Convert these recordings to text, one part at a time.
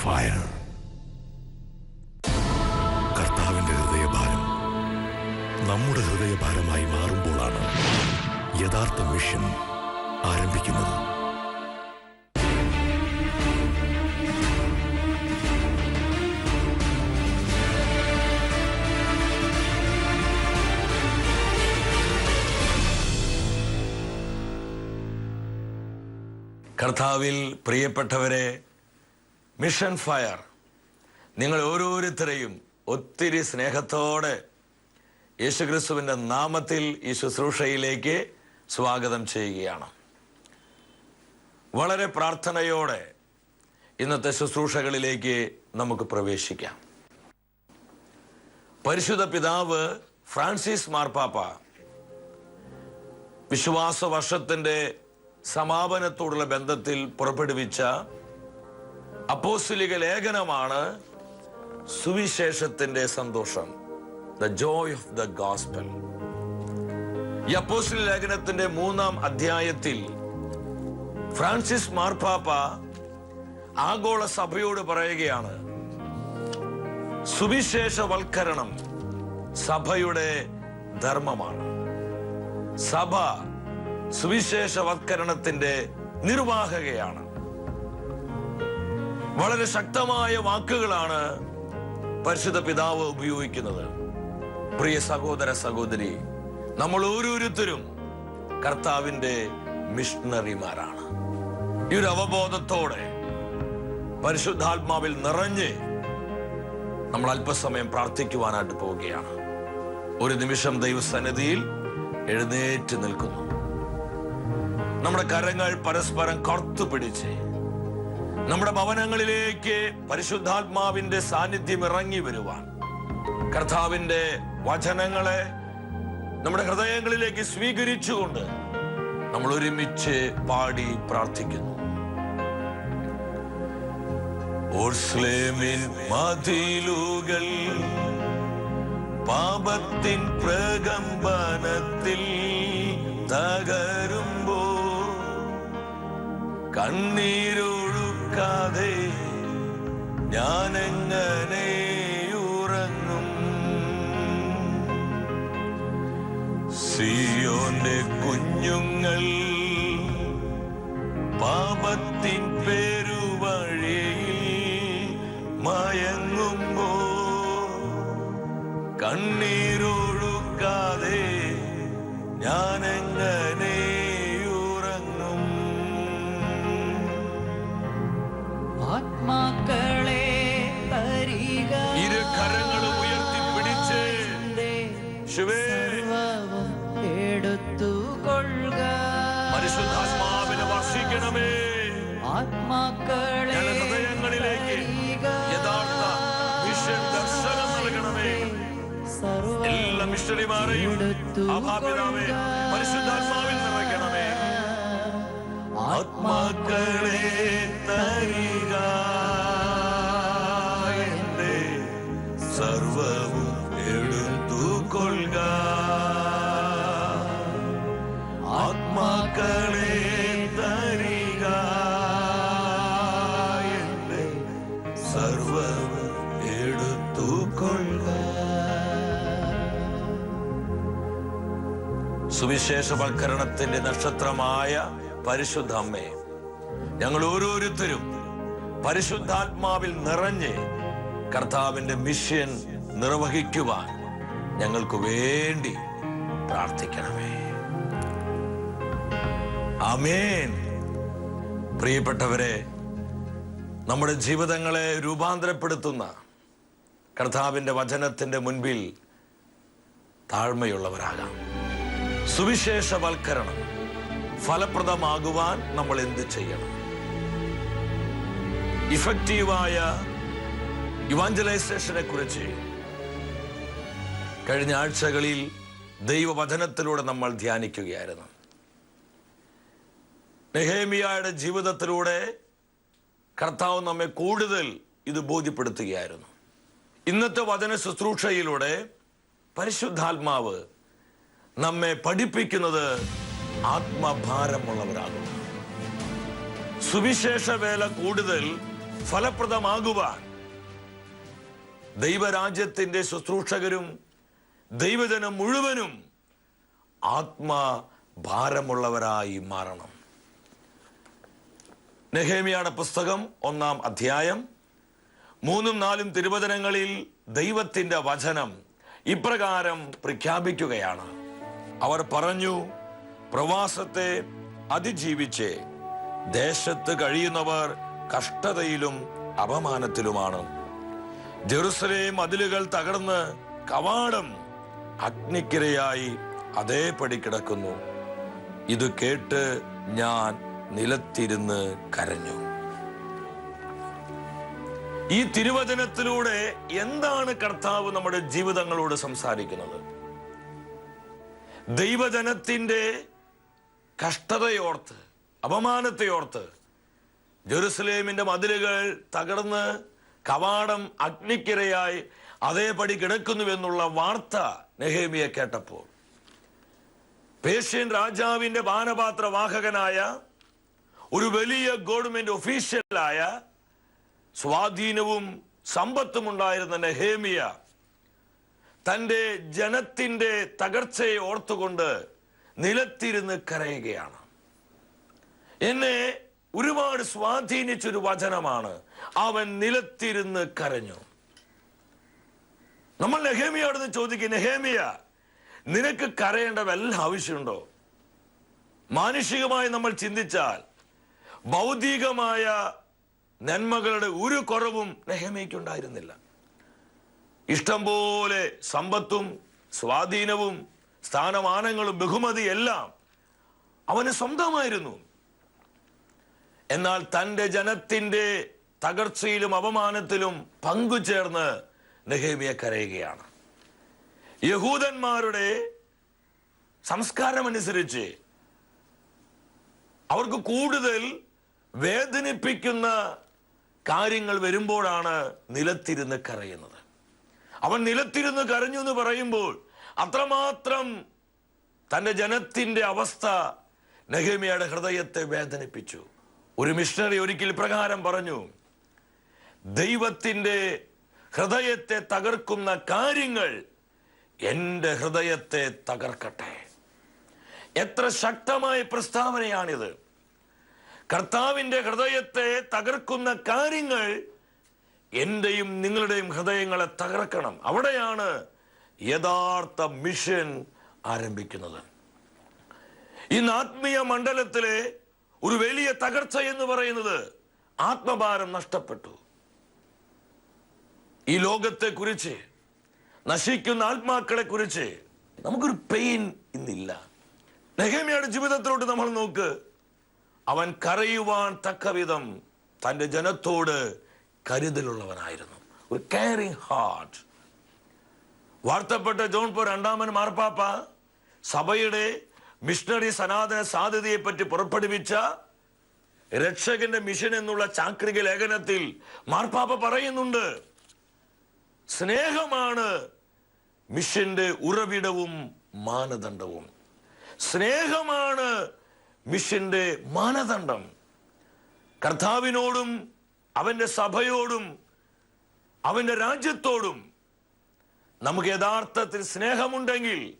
Fire കർത്താവിന്റെ ഹൃദയഭാരം നമ്മുടെ ഹൃദയഭാരമായി മാറുമ്പോഴാണ് യഥാർത്ഥ മിഷൻ ആരംഭിക്കുന്നത്. കർത്താവിൽ പ്രിയപ്പെട്ടവരെ മിഷൻ ഫയർ നിങ്ങൾ ഓരോരുത്തരെയും ഒത്തിരി സ്നേഹത്തോടെ യേശുക്രിസ്തുവിന്റെ നാമത്തിൽ ഈ ശുശ്രൂഷയിലേക്ക് സ്വാഗതം ചെയ്യുകയാണ്. വളരെ പ്രാർത്ഥനയോടെ ഇന്നത്തെ ശുശ്രൂഷകളിലേക്ക് നമുക്ക് പ്രവേശിക്കാം. പരിശുദ്ധ പിതാവ് ഫ്രാൻസിസ് മാർപ്പാപ്പ വിശ്വാസ വർഷത്തിന്റെ സമാപനത്തോടുള്ള ബന്ധത്തിൽ പുറപ്പെടുവിച്ച അപ്പോസ്തലിക ലേഖനമാണ് സുവിശേഷത്തിന്റെ സന്തോഷം. The joy of the gospel ഈ അപ്പോസ്തല ലേഖനത്തിന്റെ മൂന്നാം അധ്യായത്തിൽ ഫ്രാൻസിസ് മാർപ്പാപ്പ ആഗോള സഭയോട് പറയുകയാണ് സുവിശേഷവൽക്കരണം സഭയുടെ ധർമ്മമാണ്. സഭ സുവിശേഷവത്കരണത്തിന്റെ നിർവാഹകയാണ്. വളരെ ശക്തമായ വാക്കുകളാണ് പരിശുദ്ധ പിതാവ് ഉപയോഗിക്കുന്നത്. പ്രിയ സഹോദര സഹോദരി നമ്മൾ ഓരോരുത്തരും കർത്താവിന്റെ മിഷണറിമാരാണ്. ഈ ഒരു അവബോധത്തോടെ പരിശുദ്ധാത്മാവിൽ നിറഞ്ഞ് നമ്മൾ അല്പസമയം പ്രാർത്ഥിക്കുവാനായിട്ട് പോവുകയാണ്. ഒരു നിമിഷം ദൈവസന്നിധിയിൽ എഴുന്നേറ്റ് നിൽക്കുന്നു. നമ്മുടെ കരങ്ങൾ പരസ്പരം കറുത്തു പിടിച്ച് നമ്മുടെ ഭവനങ്ങളിലേക്ക് പരിശുദ്ധാത്മാവിന്റെ സാന്നിധ്യം ഇറങ്ങി വരുവാൻ. കർത്താവിന്റെ വചനങ്ങളെ നമ്മുടെ ഹൃദയങ്ങളിലേക്ക് സ്വീകരിച്ചുകൊണ്ട് നമ്മൾ ഒരുമിച്ച് പാടി പ്രാർത്ഥിക്കുന്നു. പാപത്തിൻ പ്രകമ്പനത്തിൽ തകരുമ്പോ കണ്ണീരൊഴുക്കാതെ എങ്ങനെ ഉറങ്ങും? സിയോന്റെ കുഞ്ഞുങ്ങൾ പാപത്തിൻ പെരുവഴിയിൽ മയങ്ങുമ്പോ കണ്ണീരൊഴുക്കാതെ ഞാനെങ്ങനെ ഹൃദയങ്ങളിലേക്ക് യഥാർത്ഥ മിഷൻ ദർശനം നൽകണമേ. സർവ എല്ലാ മിഷണറിമാരെയും അഭാപിതാവേ പരിശുദ്ധാത്മാവിൽ നിറയ്ക്കണമേ. സുവിശേഷവൽക്കരണത്തിന്റെ നക്ഷത്രമായ പരിശുദ്ധ അമ്മേ ഞങ്ങൾ ഓരോരുത്തരും പരിശുദ്ധാത്മാവിൽ നിറഞ്ഞ് കർത്താവിന്റെ മിഷൻ നിർവഹിക്കുവാൻ ഞങ്ങൾക്ക് വേണ്ടി പ്രാർത്ഥിക്കണമേ. അമേൻ പ്രിയപ്പെട്ടവരെ നമ്മുടെ ജീവിതങ്ങളെ രൂപാന്തരപ്പെടുത്തുന്ന കർത്താവിന്റെ വചനത്തിന്റെ മുൻപിൽ താഴ്മയുള്ളവരാകാം. സുവിശേഷവൽക്കരണം. ഫലപ്രദമാകുവാൻ നമ്മൾ എന്ത് ചെയ്യണം? ഇഫക്റ്റീവായ ഇവാഞ്ചലൈസേഷനെ കുറിച്ച് കഴിഞ്ഞ ആഴ്ചകളിൽ ദൈവവചനത്തിലൂടെ നമ്മൾ ധ്യാനിക്കുകയായിരുന്നു. നെഹേമിയയുടെ ജീവിതത്തിലൂടെ കർത്താവ് നമ്മെ കൂടുതൽ ഇത് ബോധ്യപ്പെടുത്തുകയായിരുന്നു. ഇന്നത്തെ വചന ശുശ്രൂഷയിലൂടെ പരിശുദ്ധാത്മാവ് നമ്മെ പഠിപ്പിക്കുന്നത് ആത്മഭാരമുള്ളവരാകും. സുവിശേഷ വേല കൂടുതൽ ഫലപ്രദമാകുവാൻ ദൈവരാജ്യത്തിന്റെ ശുശ്രൂഷകരും ദൈവജനം മുഴുവനും ആത്മഭാരമുള്ളവരായി മാറണം. നെഹേമിയുടെ പുസ്തകം ഒന്നാം അധ്യായം മൂന്നും നാലും തിരുവചനങ്ങളിൽ ദൈവത്തിന്റെ വചനം ഇപ്രകാരം പ്രഖ്യാപിക്കുകയാണ്. അവർ പറഞ്ഞു പ്രവാസത്തെ അതിജീവിച്ച്. ദേശത്ത് കഴിയുന്നവർ കഷ്ടതയിലും അപമാനത്തിലുമാണ്. ജെറുസലേം മതിലുകൾ തകർന്ന് കവാടം അഗ്നിക്കിരയായി അതേപടി കിടക്കുന്നു. ഇത് കേട്ട് ഞാൻ നിലത്തിരുന്ന് കരഞ്ഞു. ഈ തിരുവചനത്തിലൂടെ എന്താണ് കർത്താവ് നമ്മുടെ ജീവിതങ്ങളോട് സംസാരിക്കുന്നത്? ദൈവജനത്തിന്റെ കഷ്ടതയോർത്ത് അപമാനത്തെയോർത്ത് ജെറുസലേമിന്റെ മതിലുകൾ തകർന്ന് കവാടം അഗ്നിക്കിരയായി അതേപടി കിടക്കുന്നുവെന്നുള്ള വാർത്ത നെഹേമിയെ കേട്ടപ്പോൾ. പേർഷ്യൻ രാജാവിന്റെ പാനപാത്ര വാഹകനായ ഒരു വലിയ ഗവൺമെന്റ് ഒഫീഷ്യലായ സ്വാധീനവും സമ്പത്തും ഉണ്ടായിരുന്ന നെഹേമിയ തന്റെ ജനത്തിന്റെ തകർച്ചയെ ഓർത്തുകൊണ്ട് നിലത്തിരുന്ന് കരയുകയാണ്. എന്നെ ഒരുപാട് സ്വാധീനിച്ചൊരു വചനമാണ് അവൻ നിലത്തിരുന്ന് കരഞ്ഞു. നമ്മൾ നെഹേമിയോട് ചോദിക്കും നെഹേമിയ നിനക്ക് കരയേണ്ട വല്ല ആവശ്യമുണ്ടോ? മാനുഷികമായി നമ്മൾ ചിന്തിച്ചാൽ ഭൗതികമായ നന്മകളുടെ ഒരു കുറവും നെഹമയ്ക്കുണ്ടായിരുന്നില്ല ഇഷ്ടം പോലെ സമ്പത്തും സ്വാധീനവും സ്ഥാനമാനങ്ങളും ബഹുമതി എല്ലാം അവന് സ്വന്തമായിരുന്നു. എന്നാൽ തന്റെ ജനത്തിന്റെ തകർച്ചയിലും അപമാനത്തിലും പങ്കുചേർന്ന് നെഹേമിയ കരയുകയാണ്. യഹൂദന്മാരുടെ സംസ്കാരമനുസരിച്ച് അവർക്ക് കൂടുതൽ വേദനിപ്പിക്കുന്ന കാര്യങ്ങൾ വരുമ്പോഴാണ് നിലത്തിരുന്ന് കരയുന്നത്. അവൻ നിലത്തിരുന്ന് കരഞ്ഞു എന്ന് പറയുമ്പോൾ അത്രമാത്രം തന്റെ ജനത്തിന്റെ അവസ്ഥ നെഹേമിയയുടെ ഹൃദയത്തെ വേദനിപ്പിച്ചു. ഒരു മിഷണറി ഒരിക്കൽ പ്രകാരം പറഞ്ഞു ദൈവത്തിന്റെ ഹൃദയത്തെ തകർക്കുന്ന കാര്യങ്ങൾ എന്റെ ഹൃദയത്തെ തകർക്കട്ടെ. എത്ര ശക്തമായ പ്രസ്താവനയാണിത്. കർത്താവിന്റെ ഹൃദയത്തെ തകർക്കുന്ന കാര്യങ്ങൾ എന്റെയും നിങ്ങളുടെയും ഹൃദയങ്ങളെ തകർക്കണം. അവിടെയാണ് യഥാർത്ഥ മിഷൻ ആരംഭിക്കുന്നത്. ഇന്ന് ആത്മീയ മണ്ഡലത്തിലെ ഒരു വലിയ തകർച്ച എന്ന് പറയുന്നത് ആത്മഭാരം നഷ്ടപ്പെട്ടു. ഈ ലോകത്തെ കുറിച്ച് നശിക്കുന്ന ആത്മാക്കളെ കുറിച്ച് നമുക്കൊരു പെയിൻ ഇന്നില്ല. നെഹേമിയുടെ ജീവിതത്തിലോട്ട് നമ്മൾ നോക്ക്. അവൻ കരയുവാൻ തക്കവിധം തന്റെ ജനത്തോട് കരുതലുള്ളവനായിരുന്നു. ഒരു കെയറിങ് ഹാർട്ട് വാർത്തപ്പെട്ട ജോൺ പോ രണ്ടാമൻ മാർപ്പാപ്പ സഭയുടെ മിഷണറി സനാതന സാധ്യതയെ പറ്റി പുറപ്പെടുവിച്ച രക്ഷകന്റെ മിഷൻ എന്നുള്ള ചാക്രിക ലേഖനത്തിൽ മാർപ്പാപ്പ പറയുന്നുണ്ട് സ്നേഹമാണ് മിഷന്റെ ഉറവിടവും മാനദണ്ഡവും. സ്നേഹമാണ് മിഷന്റെ മാനദണ്ഡം. കർത്താവിനോടും അവന്റെ സഭയോടും അവന്റെ രാജ്യത്തോടും നമുക്ക് യഥാർത്ഥത്തിൽ സ്നേഹമുണ്ടെങ്കിൽ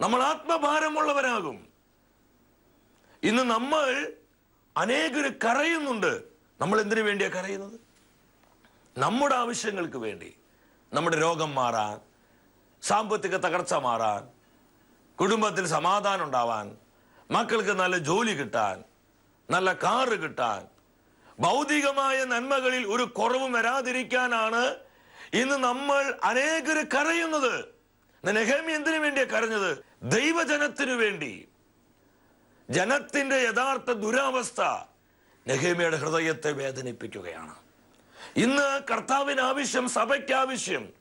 നമ്മൾ ആത്മഭാരമുള്ളവരാകും. ഇന്ന് നമ്മൾ അനേകർ കരയുന്നുണ്ട്. നമ്മൾ എന്തിനു വേണ്ടിയാണ് കരയുന്നത്? നമ്മുടെ ആവശ്യങ്ങൾക്ക് വേണ്ടി. നമ്മുടെ രോഗം മാറാൻ സാമ്പത്തിക തകർച്ച മാറാൻ കുടുംബത്തിൽ സമാധാനം ഉണ്ടാവാൻ മക്കൾക്ക് നല്ല ജോലി കിട്ടാൻ നല്ല കാറ് കിട്ടാൻ ഭൗതികമായ നന്മകളിൽ ഒരു കുറവും വരാതിരിക്കാനാണ് ഇന്ന് നമ്മൾ അനേകർ കരയുന്നത്. നെഹമി എന്തിനു വേണ്ടിയാ കരഞ്ഞത്? ദൈവജനത്തിനു വേണ്ടി. ജനത്തിന്റെ യഥാർത്ഥ ദുരാവസ്ഥ നെഹമിയുടെ ഹൃദയത്തെ വേദനിപ്പിക്കുകയാണ്. ഇന്ന് കർത്താവിന് ആവശ്യം സഭയ്ക്ക് ആവശ്യം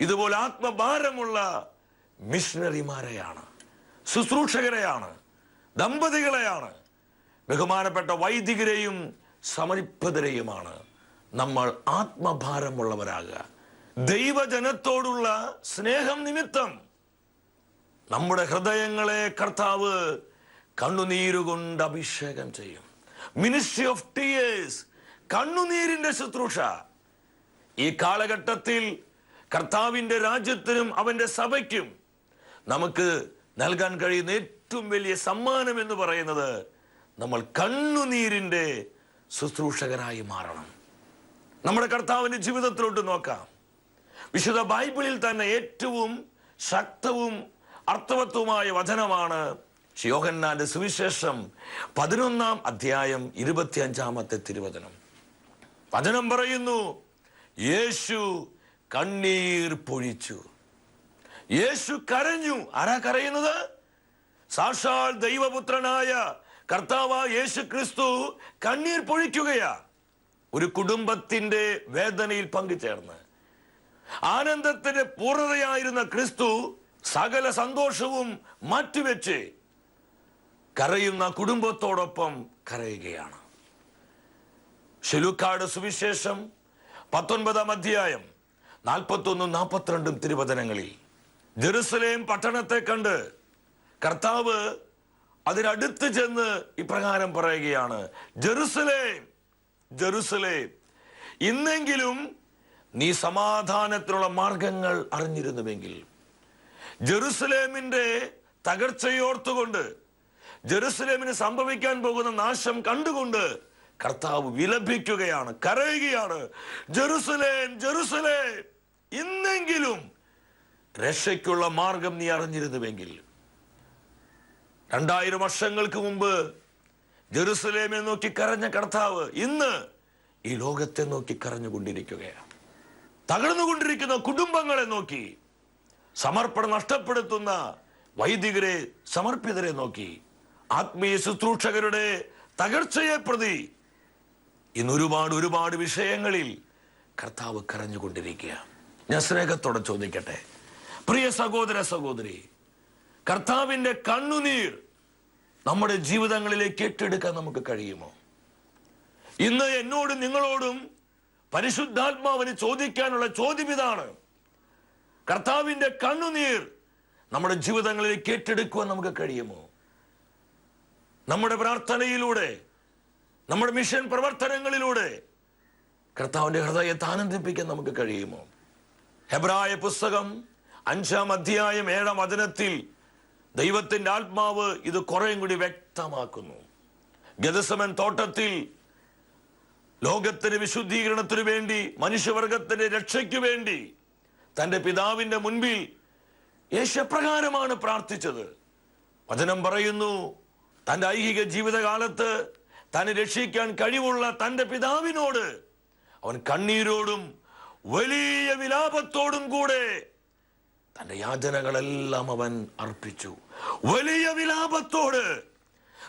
ഇതുപോലെ ആത്മഭാരമുള്ള മിഷണറിമാരെയാണ് ശുശ്രൂഷകരെയാണ്. ദമ്പതികളെയാണ്. ബഹുമാനപ്പെട്ട വൈദികരെയും സമർപ്പിതരെയുമാണ്. നമ്മൾ ആത്മഭാരമുള്ളവരാകുക. ദൈവജനത്തോടുള്ള സ്നേഹം നിമിത്തം നമ്മുടെ ഹൃദയങ്ങളെ കർത്താവ് കണ്ണുനീരുകൊണ്ട് അഭിഷേകം ചെയ്യും. മിനിസ്ട്രി ഓഫ് ടീയേഴ്സ് കണ്ണുനീരിന്റെ ശുശ്രൂഷ. ഈ കാലഘട്ടത്തിൽ കർത്താവിന്റെ രാജ്യത്തിനും അവന്റെ സഭയ്ക്കും നമുക്ക് നൽകാൻ കഴിയുന്ന ഏറ്റവും വലിയ സമ്മാനം എന്ന് പറയുന്നത് നമ്മൾ കണ്ണുനീരിന്റെ ശുശ്രൂഷകരായി മാറണം. നമ്മുടെ കർത്താവിന്റെ ജീവിതത്തിലോട്ട് നോക്കാം. വിശുദ്ധ ബൈബിളിൽ തന്നെ ഏറ്റവും ശക്തവും അർത്ഥവത്വമായ വചനമാണ് യോഹന്നാന്റെ സുവിശേഷം പതിനൊന്നാം അധ്യായം ഇരുപത്തിയഞ്ചാമത്തെ തിരുവചനം. വചനം പറയുന്നു യേശു കണ്ണീർ പൊഴിച്ചു. യേശു കരഞ്ഞു. ആരാ കരയുന്നത്? സാക്ഷാൽ ദൈവപുത്രനായ കർത്താവ് യേശു ക്രിസ്തു കണ്ണീർ പൊഴിക്കുകയാ. ഒരു കുടുംബത്തിന്റെ വേദനയിൽ പങ്കുചേർന്ന്. ആനന്ദത്തിന്റെ പൂർണതയായിരുന്ന ക്രിസ്തു സകല സന്തോഷവും മാറ്റിവെച്ച് കരയുന്ന കുടുംബത്തോടൊപ്പം കരയുകയാണ്. ഷെലുക്കാട് സുവിശേഷം പത്തൊൻപതാം അധ്യായം നാൽപ്പത്തൊന്നും നാൽപ്പത്തിരണ്ടും തിരുവചനങ്ങളിൽ. ജെറുസലേം പട്ടണത്തെ കണ്ട് കർത്താവ് അതിനടുത്ത് ചെന്ന് ഇപ്രകാരം പറയുകയാണ് ജെറുസലേം ജെറുസലേം ഇന്നെങ്കിലും നീ സമാധാനത്തിനുള്ള മാർഗങ്ങൾ അറിഞ്ഞിരുന്നുവെങ്കിൽ ജെറുസലേമിന്റെ തകർച്ചയോർത്തുകൊണ്ട് ജെറുസലേമിന് സംഭവിക്കാൻ പോകുന്ന നാശം കണ്ടുകൊണ്ട് കർത്താവ് വിലപിക്കുകയാണ് കരയുകയാണ് ജെറുസലേം ജെറുസലേം ഇന്നെങ്കിലും രക്ഷയ്ക്കുള്ള മാർഗം നീ അറിഞ്ഞിരുന്നുവെങ്കിൽ രണ്ടായിരം വർഷങ്ങൾക്ക് മുമ്പ് ജെറുസലേമെ നോക്കി കരഞ്ഞ കർത്താവ് ഇന്ന് ഈ ലോകത്തെ നോക്കി കരഞ്ഞുകൊണ്ടിരിക്കുകയാണ് തകർന്നുകൊണ്ടിരിക്കുന്ന കുടുംബങ്ങളെ നോക്കി സമർപ്പണം നഷ്ടപ്പെടുത്തുന്ന വൈദികരെ സമർപ്പിതരെ നോക്കി ആത്മീയ ശുശ്രൂഷകരുടെ തകർച്ചയെ പ്രതി ഇന്ന് ഒരുപാട് ഒരുപാട് വിഷയങ്ങളിൽ കർത്താവ് കരഞ്ഞുകൊണ്ടിരിക്കുക ഞാൻ സ്നേഹത്തോടെ ചോദിക്കട്ടെ. പ്രിയ സഹോദര സഹോദരി കർത്താവിന്റെ കണ്ണുനീർ നമ്മുടെ ജീവിതങ്ങളിലേക്ക് ഏറ്റെടുക്കാൻ നമുക്ക് കഴിയുമോ? ഇന്ന് എന്നോടും നിങ്ങളോടും പരിശുദ്ധാത്മാവിന് ചോദിക്കാനുള്ള ചോദ്യം ഇതാണ്. കർത്താവിന്റെ കണ്ണുനീർ നമ്മുടെ ജീവിതങ്ങളിലേക്ക് ഏറ്റെടുക്കുവാൻ നമുക്ക് കഴിയുമോ? നമ്മുടെ പ്രാർത്ഥനയിലൂടെ നമ്മുടെ മിഷൻ പ്രവർത്തനങ്ങളിലൂടെ കർത്താവിന്റെ ഹൃദയത്തെ ആനന്ദിപ്പിക്കാൻ നമുക്ക് കഴിയുമോ? ഹെബ്രായ പുസ്തകം അഞ്ചാം അധ്യായം ഏഴാം വചനത്തിൽ ദൈവത്തിന്റെ ആത്മാവ് ഇത് കുറേയും കൂടി വ്യക്തമാക്കുന്നു. ഗതസമൻ തോട്ടത്തിൽ ലോകത്തിന് വിശുദ്ധീകരണത്തിനു വേണ്ടി മനുഷ്യവർഗത്തിന്റെ രക്ഷയ്ക്കു വേണ്ടി തന്റെ പിതാവിന്റെ മുൻപിൽ യേശപ്രകാരമാണ് പ്രാർത്ഥിച്ചത്. വചനം പറയുന്നു തന്റെ ഐഹിക ജീവിതകാലത്ത് തന്നെ രക്ഷിക്കാൻ കഴിവുള്ള തന്റെ പിതാവിനോട് അവൻ കണ്ണീരോടും വലിയ വിലാപത്തോടും കൂടെ തന്റെ യാചനകളെല്ലാം അവൻ അർപ്പിച്ചു. വലിയ വിലാപത്തോട്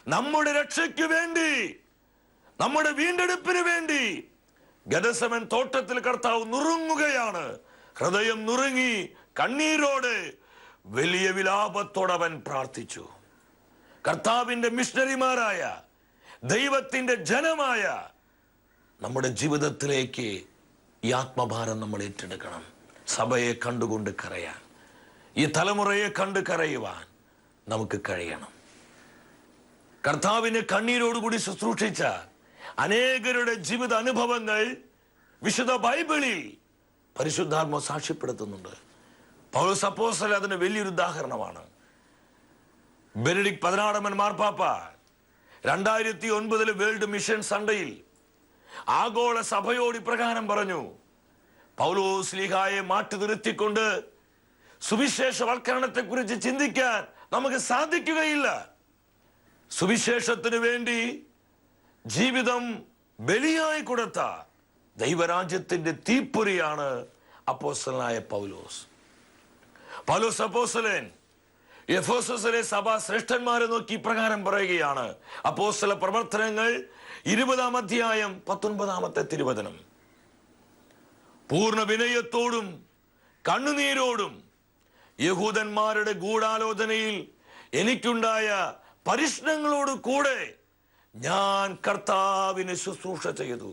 നമ്മുടെ രക്ഷയ്ക്ക് വേണ്ടി നമ്മുടെ വീണ്ടെടുപ്പിന് വേണ്ടി ഗതസമൻ തോട്ടത്തിൽ കർത്താവ് നുറുങ്ങുകയാണ്. ഹൃദയം നുറുങ്ങി കണ്ണീരോട് വലിയ വിലാപത്തോടവൻ പ്രാർത്ഥിച്ചു. കർത്താവിന്റെ മിഷണറിമാരായ ദൈവത്തിന്റെ ജനമായ നമ്മുടെ ജീവിതത്തിലേക്ക് ഈ ആത്മഭാരം നമ്മൾ ഏറ്റെടുക്കണം. സഭയെ കണ്ടുകൊണ്ട് കരയാൻ ഈ തലമുറയെ കണ്ട് കരയുവാൻ. നമുക്ക് കഴിയണം. കർത്താവിനെ കണ്ണീരോടുകൂടി ശുശ്രൂഷിച്ച അനേകരുടെ ജീവിത അനുഭവങ്ങൾ വിശുദ്ധ ബൈബിളിൽ പരിശുദ്ധാത്മ സാക്ഷ്യപ്പെടുത്തുന്നുണ്ട്. പൗലോസ് അപ്പോസ്തലൻ അതിന് വലിയൊരു ഉദാഹരണമാണ്. ബെനഡിക് പതിനാറമൻ മാർപ്പാപ്പ രണ്ടായിരത്തി ഒൻപതിലെ വേൾഡ് മിഷൻ സൺഡേയിൽ ആഗോള സഭയോട് ഇപ്രകാരം പറഞ്ഞു പൗലോസ് ലീഹായെ മാറ്റി നിർത്തിക്കൊണ്ട് സുവിശേഷവൽക്കരണത്തെ കുറിച്ച് ചിന്തിക്കാൻ നമുക്ക് സാധിക്കുകയില്ല. സുവിശേഷത്തിനു വേണ്ടി ജീവിതം ബലിയായി കൊടുത്ത ദൈവരാജ്യത്തിന്റെ തീപ്പൊരിയാണ് അപ്പോസ്റ്റലായ പൗലോസ്. പൗലോസ് അപ്പോസ്തലൻ എഫോസസിലെ സഭാ ശ്രേഷ്ഠന്മാരെ നോക്കി ഇപ്രകാരം പറയുകയാണ്. അപ്പോസ്റ്റല പ്രവർത്തനങ്ങൾ ഇരുപതാം അധ്യായം പത്തൊൻപതാമത്തെ തിരുവചനം. പൂർണ വിനയത്തോടും കണ്ണുനീരോടും യഹൂദന്മാരുടെ ഗൂഢാലോചനയിൽ എനിക്കുണ്ടായ പരിഷ്ണങ്ങളോട് കൂടെ ഞാൻ കർത്താവിന് ശുശ്രൂഷ ചെയ്തു.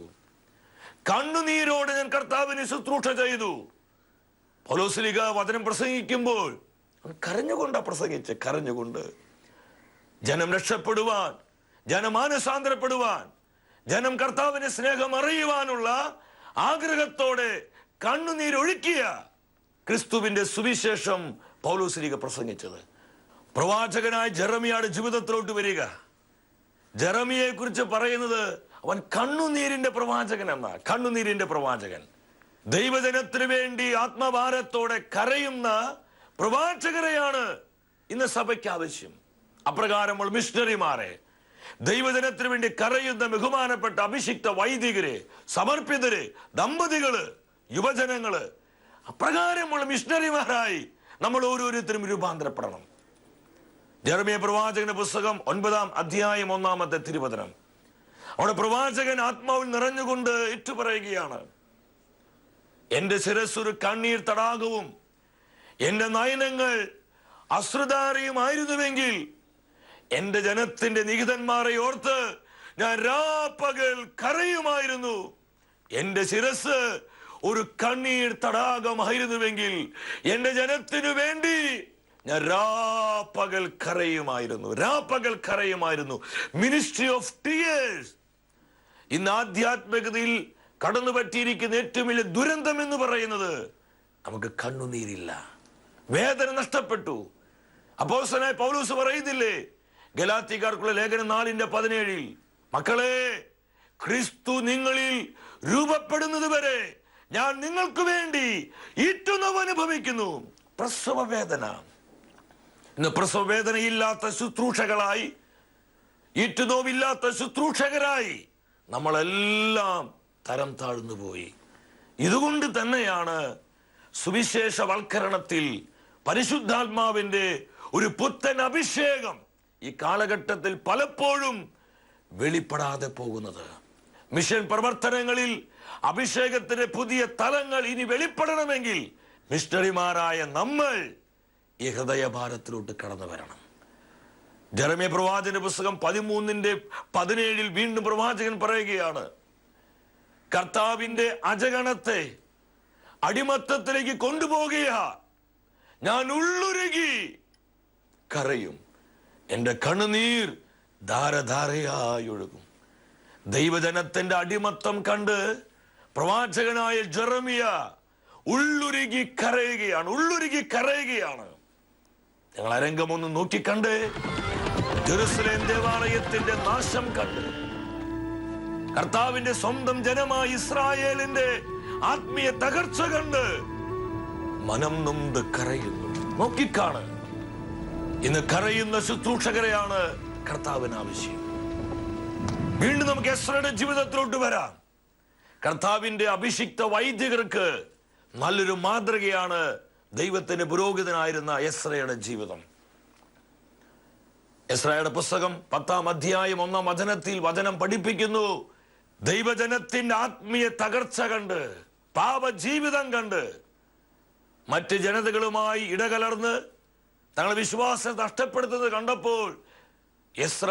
കണ്ണുനീരോട് ഞാൻ കർത്താവിന് ശുശ്രൂഷ ചെയ്തു. പൗലോസ്ലിക വചനം പ്രസംഗിക്കുമ്പോൾ അവൻ കരഞ്ഞുകൊണ്ടാ പ്രസംഗിച്ച് കരഞ്ഞുകൊണ്ട് ജനം രക്ഷപ്പെടുവാൻ ജനമാനസാന്തരപ്പെടുവാൻ ജനം കർത്താവിന്റെ സ്നേഹം അറിയുവാനുള്ള ആഗ്രഹത്തോടെ കണ്ണുനീരൊഴുക്കിയ ക്രിസ്തുവിന്റെ സുവിശേഷം പൗലോസ്ലീഗ പ്രസംഗിച്ചത്. പ്രവാചകനായ ജെറമിയുടെ ജീവിതത്തിലോട്ട് വരിക. ജെറമിയെ കുറിച്ച് പറയുന്നത് അവൻ കണ്ണുനീരിന്റെ പ്രവാചകൻ എന്ന. കണ്ണുനീരിന്റെ പ്രവാചകൻ. ദൈവജനത്തിനു വേണ്ടി ആത്മഭാരത്തോടെ കരയുന്ന പ്രവാചകരെയാണ് ഇന്ന് സഭയ്ക്ക് ആവശ്യം. അപ്രകാരമുള്ള മിഷണറിമാരെ. ദൈവജനത്തിനു വേണ്ടി കരയുന്ന ബഹുമാനപ്പെട്ട അഭിഷിക്ത വൈദികരെ സമർപ്പിതര് ദമ്പതികൾ യുവജനങ്ങൾ അപ്രകാരമുള്ള മിഷണറിമാരായി നമ്മൾ ഓരോരുത്തരും രൂപാന്തരപ്പെടണം. ജർമിയ പ്രവാചകന്റെ പുസ്തകം ഒൻപതാം അധ്യായം ഒന്നാമത്തെ തിരുവചനം. അവിടെ പ്രവാചകൻ ആത്മാവിൽ നിറഞ്ഞുകൊണ്ട് ഏറ്റുപറയുകയാണ്. എന്റെ ശിരസ്സൊരു കണ്ണീർ തടാകവും എന്റെ നയനങ്ങൾ അശ്രുതാരിയുമായിരുന്നുവെങ്കിൽ എന്റെ ജനത്തിന്റെ നിഹിതന്മാരെ ഓർത്ത് ഞാൻ രാപ്പകൽ കരയുമായിരുന്നു. എന്റെ ശിരസ് ഒരു കണ്ണീർ തടാകമായിരുന്നുവെങ്കിൽ എന്റെ ജനത്തിനു വേണ്ടി ഞാൻ രാപ്പകൽ കരയുമായിരുന്നു രാപ്പകൽ കരയുമായിരുന്നു. മിനിസ്ട്രി ഓഫ് ടിയേഴ്സ് ഇന്ന് ആധ്യാത്മികതയിൽ കടന്നു പറ്റിയിരിക്കുന്ന ഏറ്റവും വലിയ ദുരന്തം എന്ന് പറയുന്നത് നമുക്ക് കണ്ണുനീരില്ല. വേദന നഷ്ടപ്പെട്ടു. അപ്പോസ്തലനായ പൗലൂസ് പറയുന്നില്ലേ? ഗലാത്തിക്കാർക്കുള്ള ലേഖനം നാലിന്റെ പതിനേഴിൽ മക്കളെ ക്രിസ്തു നിങ്ങളിൽ രൂപപ്പെടുന്നത് വരെ ഞാൻ നിങ്ങൾക്ക് വേണ്ടി ഈറ്റുന്നവ് അനുഭവിക്കുന്നു പ്രസവ വേദന ഇന്ന് പ്രസവ വേദനയില്ലാത്ത ശുശ്രൂഷകളായി ഈറ്റുനോവില്ലാത്ത ശുശ്രൂഷകരായി നമ്മളെല്ലാം തരം താഴ്ന്നു പോയി. ഇതുകൊണ്ട് തന്നെയാണ് സുവിശേഷവൽക്കരണത്തിൽ പരിശുദ്ധാത്മാവിന്റെ ഒരു പുത്തൻ അഭിഷേകം ഈ കാലഘട്ടത്തിൽ പലപ്പോഴും വെളിപ്പെടാതെ പോകുന്നത്. മിഷൻ പ്രവർത്തനങ്ങളിൽ അഭിഷേകത്തിന്റെ പുതിയ തലങ്ങൾ ഇനി വെളിപ്പെടണമെങ്കിൽ മിസ്റ്ററിമാരായ നമ്മൾ ഈ ഹൃദയഭാരത്തിലോട്ട് കടന്നു വരണം. ജെറമ്യ പ്രവാചന പുസ്തകം പതിമൂന്നിന്റെ പതിനേഴിൽ വീണ്ടും പ്രവാചകൻ പറയുകയാണ് കർത്താവിന്റെ അജഗണത്തെ അടിമത്തത്തിലേക്ക് കൊണ്ടുപോകുക ഞാൻ ഉള്ളുരുകി കരയും. എന്റെ കണ്ണുനീർ ധാരധാരയായി ഒഴുകും ദൈവജനത്തിന്റെ അടിമത്തം കണ്ട് പ്രവാചകനായ ജെറമിയ ഉള്ളുരുകി കരയുകയാണ് ഉള്ളുരുകി കരയുകയാണ്. ഞങ്ങൾ അരംഗമൊന്ന് നോക്കിക്കണ്ട്. ജെറുസലേം ദേവാലയത്തിന്റെ നാശം കണ്ട്. കർത്താവിന്റെ സ്വന്തം ജനമായ ഇസ്രായേലിന്റെ ആത്മീയ തകർച്ച കണ്ട് മനം നൊന്ത് കരയുന്നു. നോക്കിക്കാണ്. ഇന്ന് കരയുന്ന ശുശ്രൂഷകരെയാണ് കർത്താവിന് ആവശ്യം. വീണ്ടും നമുക്ക് എസ്രയുടെ ജീവിതത്തിലോട്ട് വരാം. കർത്താവിന്റെ അഭിഷിക്ത വൈദികർക്ക് നല്ലൊരു മാതൃകയാണ് ദൈവത്തിന്റെ പുരോഹിതനായിരുന്ന എസ്രയുടെ ജീവിതം. എസ്രയുടെ പുസ്തകം പത്താം അധ്യായം ഒന്നാം വചനത്തിൽ വചനം പഠിപ്പിക്കുന്നു. ദൈവജനത്തിന്റെ ആത്മീയ തകർച്ച കണ്ട് പാപജീവിതം കണ്ട് മറ്റ് ജനതകളുമായി ഇടകലർന്ന് തങ്ങളുടെ വിശ്വാസം നഷ്ടപ്പെടുത്തുന്നത് കണ്ടപ്പോൾ എസ്ര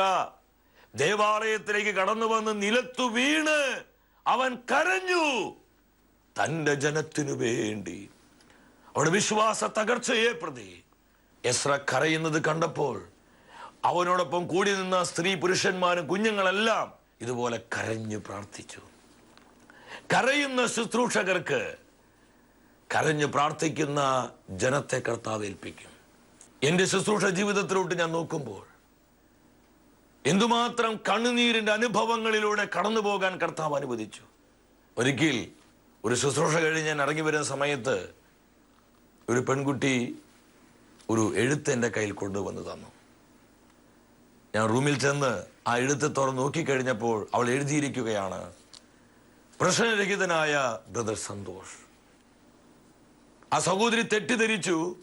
ദേവാലയത്തിലേക്ക് കടന്നു വന്ന് നിലത്തു വീണ് അവൻ കരഞ്ഞു. തന്റെ ജനത്തിനു വേണ്ടി. അവിടെ വിശ്വാസ തകർച്ചയെ പ്രതി. എസ്ര കരയുന്നത് കണ്ടപ്പോൾ അവനോടൊപ്പം കൂടി നിന്ന സ്ത്രീ പുരുഷന്മാരും കുഞ്ഞുങ്ങളെല്ലാം ഇതുപോലെ കരഞ്ഞു പ്രാർത്ഥിച്ചു. കരയുന്ന ശുശ്രൂഷകർക്ക് കരഞ്ഞു പ്രാർത്ഥിക്കുന്ന ജനത്തെ കർത്താവേൽപ്പിക്കും എന്റെ ശുശ്രൂഷ ജീവിതത്തിലോട്ട് ഞാൻ നോക്കുമ്പോൾ എന്തുമാത്രം കണ്ണുനീരിന്റെ അനുഭവങ്ങളിലൂടെ കടന്നു പോകാൻ കർത്താവ് അനുവദിച്ചു? ഒരിക്കൽ ഒരു ശുശ്രൂഷ കഴിഞ്ഞ് ഞാൻ ഇറങ്ങി വരുന്ന സമയത്ത് ഒരു പെൺകുട്ടി ഒരു എഴുത്ത് എന്റെ കയ്യിൽ കൊണ്ടുവന്ന് തന്നു. ഞാൻ റൂമിൽ ചെന്ന് ആ എഴുത്ത് തുറന്ന് നോക്കിക്കഴിഞ്ഞപ്പോൾ അവൾ എഴുതിയിരിക്കുകയാണ് പ്രശ്നരഹിതനായ ബ്രദർ സന്തോഷ്. ആ സഹോദരി തെറ്റിദ്ധരിച്ചു.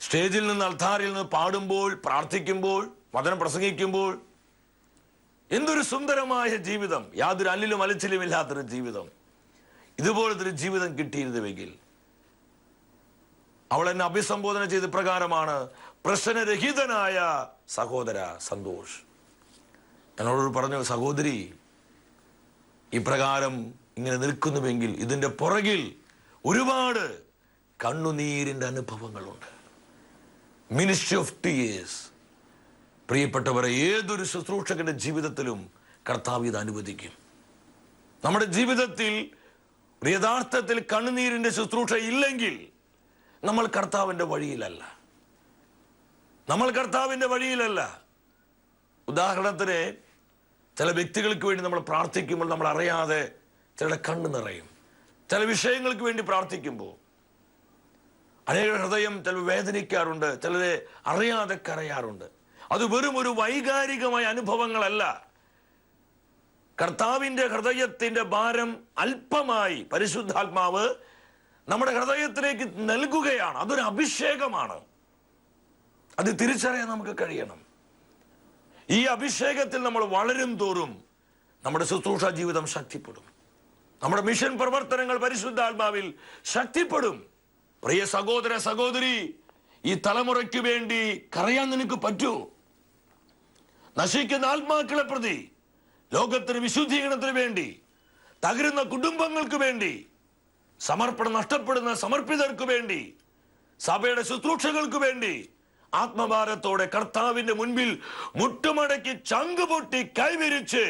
സ്റ്റേജിൽ നിന്ന് അൾത്താറിൽ നിന്ന് പാടുമ്പോൾ പ്രാർത്ഥിക്കുമ്പോൾ വചനം പ്രസംഗിക്കുമ്പോൾ എന്തൊരു സുന്ദരമായ ജീവിതം യാതൊരു അല്ലിലും അലച്ചിലും ഇല്ലാത്തൊരു ജീവിതം. ഇതുപോലത്തെ ഒരു ജീവിതം കിട്ടിയിരുന്നുവെങ്കിൽ അവൾ എന്നെ അഭിസംബോധന ചെയ്ത പ്രകാരമാണ് പ്രശ്നരഹിതനായ സഹോദര സന്തോഷ്. എന്നോട് പറഞ്ഞു സഹോദരി ഇപ്രകാരം ഇങ്ങനെ നിൽക്കുന്നുവെങ്കിൽ ഇതിന്റെ പുറകിൽ ഒരുപാട് കണ്ണുനീരിന്റെ അനുഭവങ്ങളുണ്ട്. മിനിസ്ട്രി ഓഫ് ടീയേഴ്സ് പ്രിയപ്പെട്ടവരെ ഏതൊരു ശുശ്രൂഷകന്റെ ജീവിതത്തിലും കർത്താവ് ഇത് അനുവദിക്കും. നമ്മുടെ ജീവിതത്തിൽ യഥാർത്ഥത്തിൽ കണ്ണുനീരിന്റെ ശുശ്രൂഷ ഇല്ലെങ്കിൽ നമ്മൾ കർത്താവിന്റെ വഴിയിലല്ല. നമ്മൾ കർത്താവിന്റെ വഴിയിലല്ല. ഉദാഹരണത്തിന് ചില വ്യക്തികൾക്ക് വേണ്ടി നമ്മൾ പ്രാർത്ഥിക്കുമ്പോൾ നമ്മൾ അറിയാതെ ചിലരുടെ കണ്ണ് നിറയും. ചില വിഷയങ്ങൾക്ക് വേണ്ടി പ്രാർത്ഥിക്കുമ്പോൾ അനേക ഹൃദയം ചില വേദനിക്കാറുണ്ട് ചിലരെ അറിയാതെ കരയാറുണ്ട്. അത് വെറും ഒരു വൈകാരികമായ അനുഭവങ്ങളല്ല. കർത്താവിന്റെ ഹൃദയത്തിന്റെ ഭാരം അല്പമായി പരിശുദ്ധാത്മാവ് നമ്മുടെ ഹൃദയത്തിലേക്ക് നൽകുകയാണ്. അതൊരു അഭിഷേകമാണ്. അത് തിരിച്ചറിയാൻ നമുക്ക് കഴിയണം. ഈ അഭിഷേകത്തിൽ നമ്മൾ വളരും തോറും നമ്മുടെ ശുശ്രൂഷ ജീവിതം ശക്തിപ്പെടും. നമ്മുടെ മിഷൻ പ്രവർത്തനങ്ങൾ പരിശുദ്ധാത്മാവിൽ ശക്തിപ്പെടും. പ്രിയ സഹോദര സഹോദരി ഈ തലമുറയ്ക്ക് വേണ്ടി കരയാൻ നിനക്ക് പറ്റൂ. നശിക്കുന്ന ആത്മാക്കളെ പ്രതി ലോകത്തിന് വിശുദ്ധീകരണത്തിന് വേണ്ടി തകരുന്ന കുടുംബങ്ങൾക്ക് വേണ്ടി സമർപ്പണം നഷ്ടപ്പെടുന്ന സമർപ്പിതർക്ക് വേണ്ടി സഭയുടെ ശുശ്രൂഷകൾക്ക് വേണ്ടി ആത്മഭാരത്തോടെ കർത്താവിന്റെ മുൻപിൽ മുട്ടുമടക്കി ചങ്ക് പൊട്ടി കൈവിരിച്ച്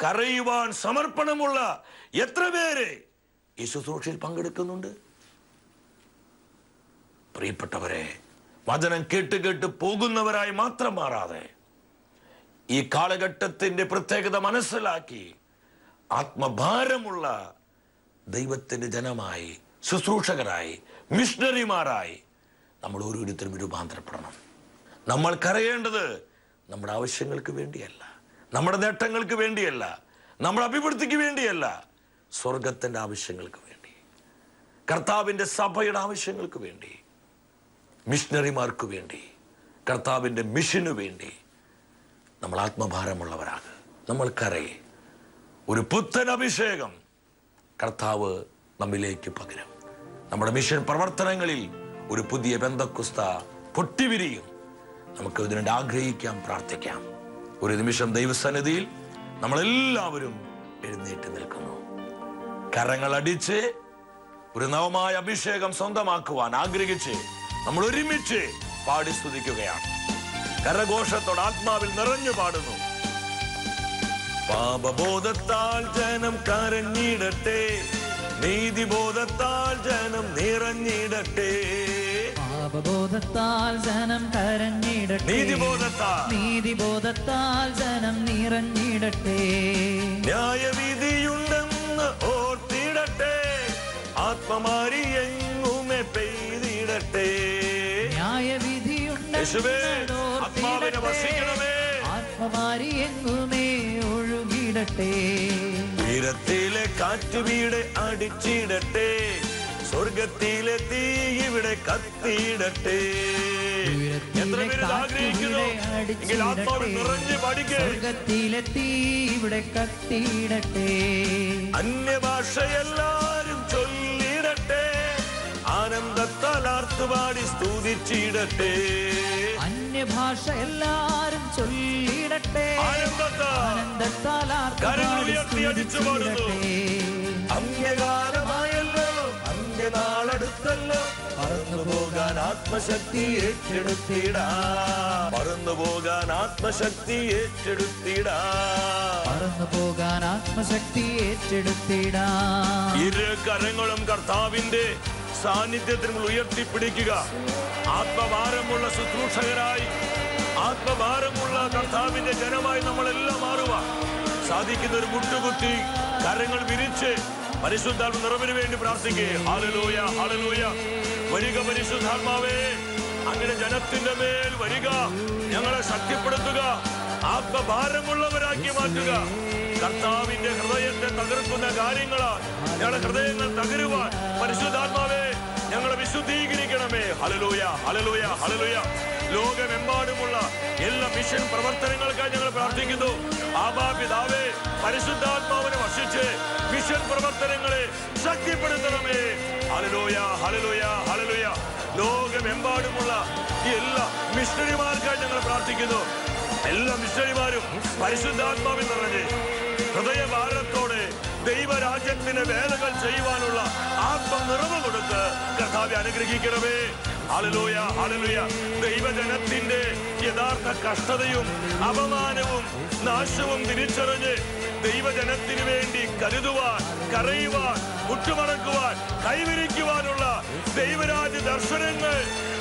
കരയുവാൻ സമർപ്പണമുള്ള എത്ര പേര് ഈ ശുശ്രൂഷയിൽ പങ്കെടുക്കുന്നുണ്ട്? പ്രിയപ്പെട്ടവരെ വചനം കേട്ട് കേട്ട് പോകുന്നവരായി മാത്രം മാറാതെ ഈ കാലഘട്ടത്തിന്റെ പ്രത്യേകത മനസ്സിലാക്കി ആത്മഭാരമുള്ള ദൈവത്തിന്റെ ജനമായി ശുശ്രൂഷകരായി മിഷണറിമാരായി നമ്മൾ ഓരോരുത്തരും രൂപാന്തരപ്പെടണം. നമ്മൾ കരയേണ്ടത് നമ്മുടെ ആവശ്യങ്ങൾക്ക് വേണ്ടിയല്ല നമ്മുടെ നേട്ടങ്ങൾക്ക് വേണ്ടിയല്ല നമ്മുടെ അഭിവൃദ്ധിക്ക് വേണ്ടിയല്ല സ്വർഗത്തിന്റെ ആവശ്യങ്ങൾക്ക് വേണ്ടി കർത്താവിന്റെ സഭയുടെ ആവശ്യങ്ങൾക്ക് വേണ്ടി മിഷണറിമാർക്ക് വേണ്ടി കർത്താവിന്റെ മിഷനു വേണ്ടി നമ്മൾ ആത്മഭാരമുള്ളവരാണ്. നമ്മൾ കരയെ. ഒരു പുത്തൻ അഭിഷേകം കർത്താവ് നമ്മിലേക്ക് പകരും. നമ്മുടെ മിഷൻ പ്രവർത്തനങ്ങളിൽ ഒരു പുതിയ ബന്ധക്കുസ്ത പൊട്ടിവിരിയും. നമുക്ക് ഇതിനുണ്ട് ആഗ്രഹിക്കാം പ്രാർത്ഥിക്കാം. ഒരു നിമിഷം ദൈവസന്നിധിയിൽ നമ്മളെല്ലാവരും എഴുന്നേറ്റ് നിൽക്കുന്നു. കരങ്ങൾ അടിച്ച് ഒരു നവമായ അഭിഷേകം സ്വന്തമാക്കുവാൻ ആഗ്രഹിച്ച് നമ്മൾ ഒരുമിച്ച് പാടി സ്തുതിക്കുകയാണ്. കരഘോഷത്തോട് ആത്മാവിൽ നിറഞ്ഞു പാടുന്നു. പാപബോധത്താൽ ജനം കരഞ്ഞിടട്ടെ നീതിബോധത്താൽ ജനം നിറഞ്ഞിടട്ടെ. പാപബോധത്താൽ ജനം കരഞ്ഞിടട്ടെ നീതിബോധത്താൽ. നീതിബോധത്താൽ ജനം നിറഞ്ഞിടട്ടെ. ന്യായവിധിയുണ്ടെന്ന് ഓർത്തിടട്ടെ ആത്മമാരി എങ്ങുമെ പെയ്തിടട്ടെ. യേശുവേ, ആത്മാവിനെ വസിക്കണമേ. ആത്മമാരി എങ്ങുമേ ഒഴുകിടട്ടെ. ഉയരത്തിലെ കാറ്റ് വീട് അടിച്ചിടട്ടെ. സ്വർഗത്തിലെ തീ ഇവിടെ കത്തിയിടട്ടെ. എത്ര പേര് ആഗ്രഹിക്കുന്നു? എങ്കിൽ ആത്മാവ് പാടിക്കേ. സ്വർഗത്തിലെത്തി ഇവിടെ കത്തിയിടട്ടെ. അന്യഭാഷ എല്ലാരും ചൊല്ലിടട്ടെ ആനന്ദത്താൽ പാടി സ്തുതിച്ചിടട്ടെ. അന്യഭാഷ എല്ലാരും ചൊല്ലിടട്ടെ. പാടുന്നു. അന്ത്യനാളടുത്തല്ലോ. പറന്നു പോകാൻ ആത്മശക്തി ഏറ്റെടുത്തിടാ. പറന്നു പോകാൻ ആത്മശക്തി ഏറ്റെടുത്തിടാ. പറന്നു പോകാൻ ആത്മശക്തി ഏറ്റെടുത്തിടാ. ഇരു കരങ്ങളും കർത്താവിന്റെ സാന്നിധ്യത്തിൽ നിങ്ങൾ ഉയർത്തിപ്പിടിക്കുക. ആത്മഭാരമുള്ള ശുശ്രൂഷകരായി ആത്മഭാരമുള്ള കർത്താവിന്റെ ജനമായി നമ്മളെല്ലാം മാറുക സാധിക്കുന്ന ഒരു മുട്ടുകുത്തി കരങ്ങൾ വിരിച്ച് പരിശുദ്ധാത്മ നിറവിന് വേണ്ടി പ്രാർത്ഥിക്കുക ഹാലലൂയ ഹാലലൂയ വരിക പരിശുദ്ധാത്മാവേ. അങ്ങനെ ജനത്തിന്റെ മേൽ വരിക ഞങ്ങളെ ശക്തിപ്പെടുത്തുക ആത്മഭാരമുള്ളവരാക്കി മാറ്റുക. കർത്താവിന്റെ ഹൃദയത്തെ തകർക്കുന്ന കാര്യങ്ങളാണ് ഞങ്ങളുടെ ഹൃദയങ്ങൾ തകരുവാൻ പരിശുദ്ധാത്മാവേ ഞങ്ങളെ വിശുദ്ധീകരിക്കണമേ. ഹലലൂയ ഹലലൂയ ഹലലൂയ ലോകമെമ്പാടുമുള്ള എല്ലാ മിഷൻ പ്രവർത്തനങ്ങൾക്കായി ഞങ്ങൾ പ്രാർത്ഥിക്കുന്നു. ആബാ പിതാവേ പരിശുദ്ധാത്മാവിനെ വർഷിച്ച് മിഷൻ പ്രവർത്തനങ്ങളെ ശക്തിപ്പെടുത്തണമേ. ഹലലൂയ ഹലലൂയ ഹലലൂയ ലോകമെമ്പാടുമുള്ള എല്ലാ മിഷണറിമാർക്കായി ഞങ്ങൾ പ്രാർത്ഥിക്കുന്നു. എല്ലാ മിഷണറിമാരും പരിശുദ്ധാത്മാവിൽ നിറഞ്ഞ് ഹൃദയഭാരത്തോടെ ദൈവരാജ്യത്തിന് വേലകൾ ചെയ്യുവാനുള്ള ആത്മ നിറവ് കൊടുത്ത് കർത്താവെ അനുഗ്രഹിക്കണമേ. അലലൂയ അലലൂയ ദൈവജനത്തിന്റെ യഥാർത്ഥ കഷ്ടതയും അപമാനവും നാശവും തിരിച്ചറിഞ്ഞ് ദൈവജനത്തിന് വേണ്ടി കരുതുവാൻ കരയുവാൻ മുട്ടുമടക്കുവാൻ കൈവരിക്കുവാനുള്ള ദൈവരാജ്യ ദർശനങ്ങൾ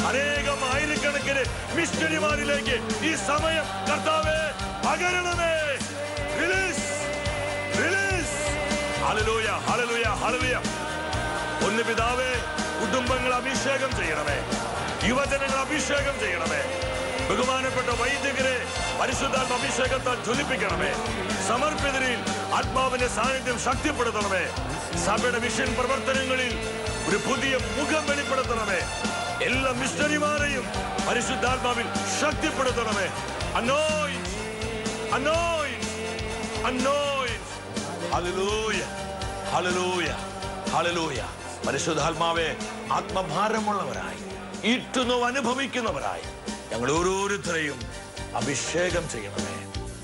അനേകം ആയിരക്കണക്കിന് മിസ്റ്ററിമാരിലേക്ക് ഈ സമയം കർത്താവെ പകരണമേ. Hallelujah hallelujah hallelujah. ഒന്ന് പിതാവേ കുടുംബങ്ങൾ അഭിഷേകം ചെയ്യണമേ. യുവജനങ്ങൾ അഭിഷേകം ചെയ്യണമേ. ബഹുമാനപ്പെട്ട വൈദികരെ പരിശുദ്ധാത്മ അഭിഷേകത്താൽ ജ്വലിപ്പിക്കണമേ. സമർപ്പിതരിൽ ആത്മാവിന്റെ സാന്നിധ്യം ശക്തിപ്പെടുത്തണമേ. സഭയുടെ മിഷൻ പ്രവർത്തനങ്ങളിൽ ഒരു പുതിയ മുഖം വെളിപ്പെടുത്തണമേ. എല്ലാ മിസ്റ്ററിമാരെയും പരിശുദ്ധാത്മാവിൽ ശക്തിപ്പെടുത്തണമേ. അനോയ് അനോയ് അനോയ് ഹല്ലേലൂയ ഹല്ലേലൂയ ഹലലൂയ പരിശുദ്ധാത്മാവെ ആത്മഭാരമുള്ളവരായി ഇട്ടുന്നു അനുഭവിക്കുന്നവരായി ഞങ്ങൾ ഓരോരുത്തരെയും അഭിഷേകം ചെയ്യണമേ.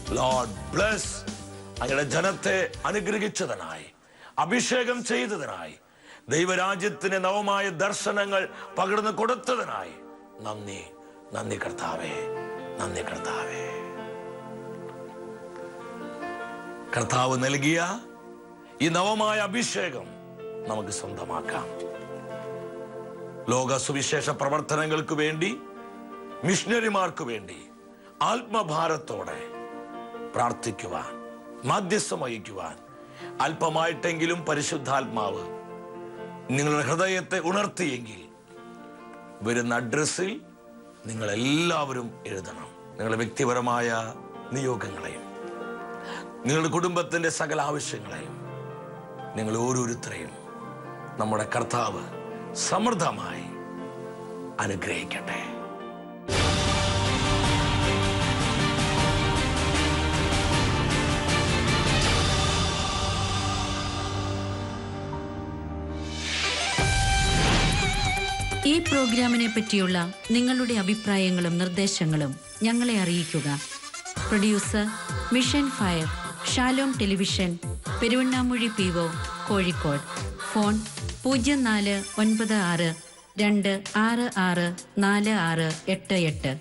ലോഡ് ബ്ലസ് അങ്ങയുടെ ജനത്തെ അനുഗ്രഹിച്ചതിനായി അഭിഷേകം ചെയ്തതിനായി ദൈവരാജ്യത്തിന് നവമായ ദർശനങ്ങൾ പകർന്നു കൊടുത്തതിനായി നന്ദി നന്ദി കർത്താവേ നന്ദി കർത്താവേ. കർത്താവ് നൽകിയ ഈ നവമായ അഭിഷേകം നമുക്ക് സ്വന്തമാക്കാം. ലോക സുവിശേഷ പ്രവർത്തനങ്ങൾക്ക് വേണ്ടി മിഷണറിമാർക്ക് വേണ്ടി ആത്മഭാരത്തോടെ പ്രാർത്ഥിക്കുവാൻ മാധ്യസ്ഥം വഹിക്കുവാൻ അല്പമായിട്ടെങ്കിലും പരിശുദ്ധാത്മാവ് നിങ്ങളുടെ ഹൃദയത്തെ ഉണർത്തിയെങ്കിൽ വരുന്ന അഡ്രസ്സിൽ നിങ്ങളെല്ലാവരും എഴുതണം. നിങ്ങളുടെ വ്യക്തിപരമായ നിയോഗങ്ങളെയും നിങ്ങളുടെ കുടുംബത്തിന്റെ സകല ആവശ്യങ്ങളെയും നിങ്ങൾ ഓരോരുത്തരെയും നമ്മുടെ കർത്താവ് സമൃദ്ധമായി അനുഗ്രഹിക്കട്ടെ. ഈ പ്രോഗ്രാമിനെ പറ്റിയുള്ള നിങ്ങളുടെ അഭിപ്രായങ്ങളും നിർദ്ദേശങ്ങളും ഞങ്ങളെ അറിയിക്കുക. Producer mission fire Shalom television Peruvannamuzhi P O Kozhikode. Phone പൂജ്യം നാല് ഒൻപത് ആറ് രണ്ട് ആറ് ആറ് നാല് ആറ് എട്ട് എട്ട്.